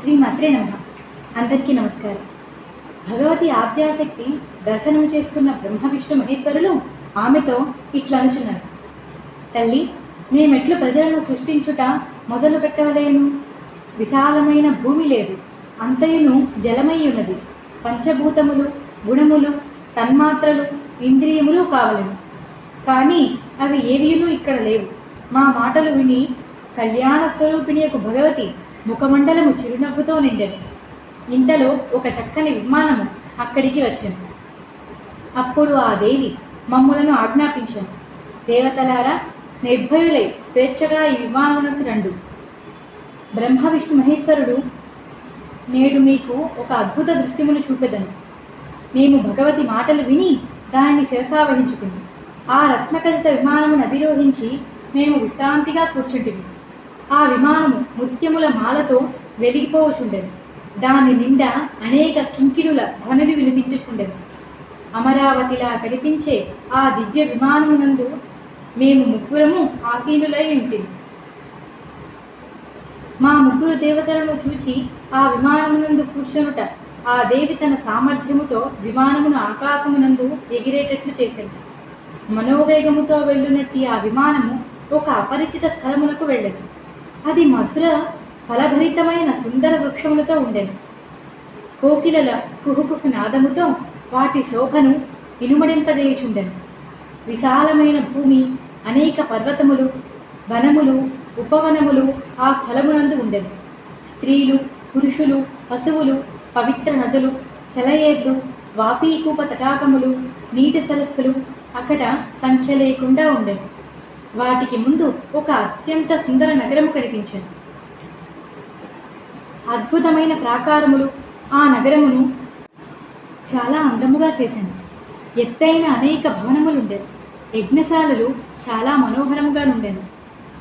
శ్రీ మాత్రే నమ. అందరికీ నమస్కారం. భగవతి ఆద్యాశక్తి దర్శనం చేసుకున్న బ్రహ్మ విష్ణు మహేశ్వరులు ఆమెతో ఇట్లా అనుచున్నారు. తల్లి మేమెట్లు ప్రజలను సృష్టించుట మొదలు పెట్టవలేను విశాలమైన భూమి లేదు. అంతయును జలమై ఉన్నది. పంచభూతములు గుణములు తన్మాత్రలు ఇంద్రియములు కావలను. కానీ అవి ఏవియును ఇక్కడ లేవు. మా మాటలు విని కళ్యాణ స్వరూపిణి యొక్క భగవతి ముఖమండలము చిరునవ్వుతో నిండెను. ఇంతలో ఒక చక్కని విమానము అక్కడికి వచ్చింది. అప్పుడు ఆ దేవి మమ్ములను ఆజ్ఞాపించాను. దేవతలారా నిర్భయులై స్వేచ్ఛగా ఈ విమానమునకు రండు. బ్రహ్మ విష్ణు మహేశ్వరుడు నేడు మీకు ఒక అద్భుత దృశ్యమును చూపెదను. మేము భగవతి మాటలు విని దానిని శిరసావహించుతుంది ఆ రత్నఖచిత విమానమును అధిరోహించి మేము విశ్రాంతిగా కూర్చుంటిమి. ఆ విమానము ముత్యముల మాలతో వెలిగిపోవచుండెను దాని నిండా అనేక కింకిణుల ధ్వనులు వినిపించుచుండెను. అమరావతిలా కనిపించే ఆ దివ్య విమానమునందు మేము ముగ్గురము ఆసీనులై ఉంటుంది మా ముగ్గురు దేవతలను చూచి ఆ విమానమునందు కూర్చొనుట ఆ దేవి తన సామర్థ్యముతో విమానమును ఆకాశమునందు ఎగిరేటట్లు చేసింది మనోవేగముతో వెళ్ళునట్టి ఆ విమానము ఒక అపరిచిత స్థలమునకు వెళ్ళదు అది మధుర ఫలభరితమైన సుందర వృక్షములతో ఉండెను. కోకిలల కుహుకుహు నాదముతో వాటి శోభను ఇనుమడింపజేయుచుండెను. విశాలమైన భూమి అనేక పర్వతములు వనములు ఉపవనములు ఆ స్థలమునందు ఉండెను. స్త్రీలు పురుషులు పశువులు పవిత్ర నదులు సెలయేర్లు వాపీకూప తటాకములు నీటి సరస్సులు అక్కడ సంఖ్య లేకుండా ఉండెను. వాటికి ముందు ఒక అత్యంత సుందర నగరము కనిపించింది అద్భుతమైన ప్రాకారములు ఆ నగరమును చాలా అందముగా చేశాను. ఎత్తైన అనేక భవనములుండేవి యజ్ఞశాలలు చాలా మనోహరముగా ఉండేవి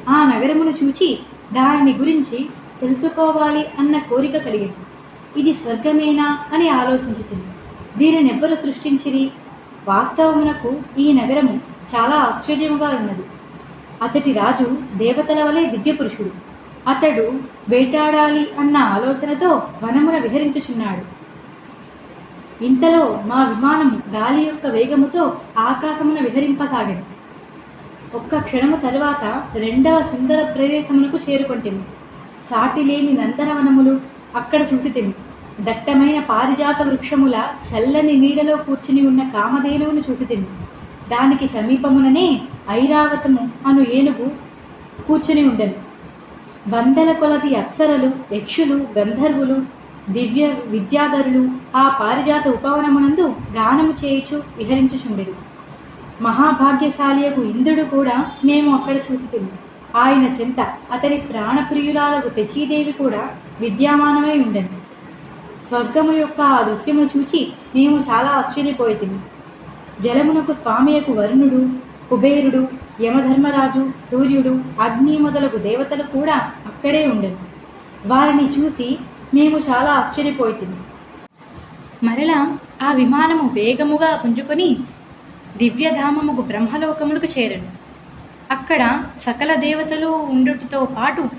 ఆ నగరమును చూచి దానిని గురించి తెలుసుకోవాలి అన్న కోరిక కలిగింది ఇది స్వర్గమేనా అని ఆలోచించుతుంది. దీనిని ఎవ్వరు సృష్టించిరి? వాస్తవమునకు ఈ నగరము చాలా ఆశ్చర్యముగా ఉన్నది. అతటి రాజు దేవతల వలె దివ్య పురుషుడు అతడు వేటాడాలి అన్న ఆలోచనతో వనమున విహరించుచున్నాడు. ఇంతలో మా విమానం గాలి యొక్క వేగముతో ఆకాశమున విహరింపసాగింది ఒక్క క్షణము తరువాత రెండవ సుందర ప్రదేశమునకు చేరుకొంటిమి. సాటిలేని నందనవనములు అక్కడ చూసితిమి. దట్టమైన పారిజాత వృక్షముల చల్లని నీడలో కూర్చుని ఉన్న కామధేనువును చూసితిమి. దానికి సమీపముననే ఐరావతము అను ఏనుగు కూర్చుని ఉండెను. వందల కొలది అప్సరలు యక్షులు గంధర్వులు దివ్య విద్యాధరులు ఆ పారిజాత ఉపవనమునందు గానము చేయుచు విహరించుచుండెను. మహాభాగ్యశాలియకు ఇంద్రుడు కూడా మేము అక్కడ చూసి ఆయన చెంత అతని ప్రాణప్రియురాలకు శచీదేవి కూడా విద్యామానమై ఉండెను. స్వర్గము యొక్క ఆ దృశ్యము చూచి మేము చాలా ఆశ్చర్యపోయితిమి. జలమునకు స్వామియకు వరుణుడు కుబేరుడు యమధర్మరాజు సూర్యుడు అగ్ని మొదలగు దేవతలు కూడా అక్కడే ఉండెను. వారిని చూసి మేము చాలా ఆశ్చర్యపోయితిమి. మరలా ఆ విమానము వేగముగా పుంజుకొని దివ్యధామముకు బ్రహ్మలోకములకు చేరను. అక్కడ సకల దేవతలు ఉండుటతో పాటు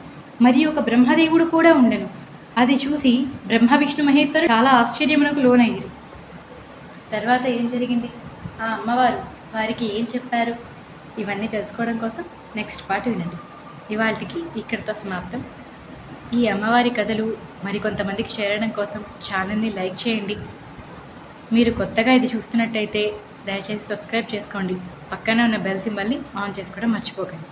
మరి ఒక బ్రహ్మదేవుడు కూడా ఉండెను. అది చూసి బ్రహ్మ విష్ణు మహేశ్వరు చాలా ఆశ్చర్యమునకు లోనయ్యారు. తర్వాత ఏం జరిగింది? ఆ అమ్మవారు వారికి ఏం చెప్పారు? ఇవన్నీ తెలుసుకోవడం కోసం నెక్స్ట్ పార్ట్ వినండి. ఇవాళకి ఇక్కడితో సమాప్తం. ఈ అమ్మవారి కథలు మరికొంతమందికి చేరడం కోసం ఛానల్ని లైక్ చేయండి. మీరు కొత్తగా ఇది చూస్తున్నట్టయితే దయచేసి సబ్స్క్రైబ్ చేసుకోండి. పక్కనే ఉన్న బెల్ సింబల్ని ఆన్ చేసుకోవడం మర్చిపోకండి.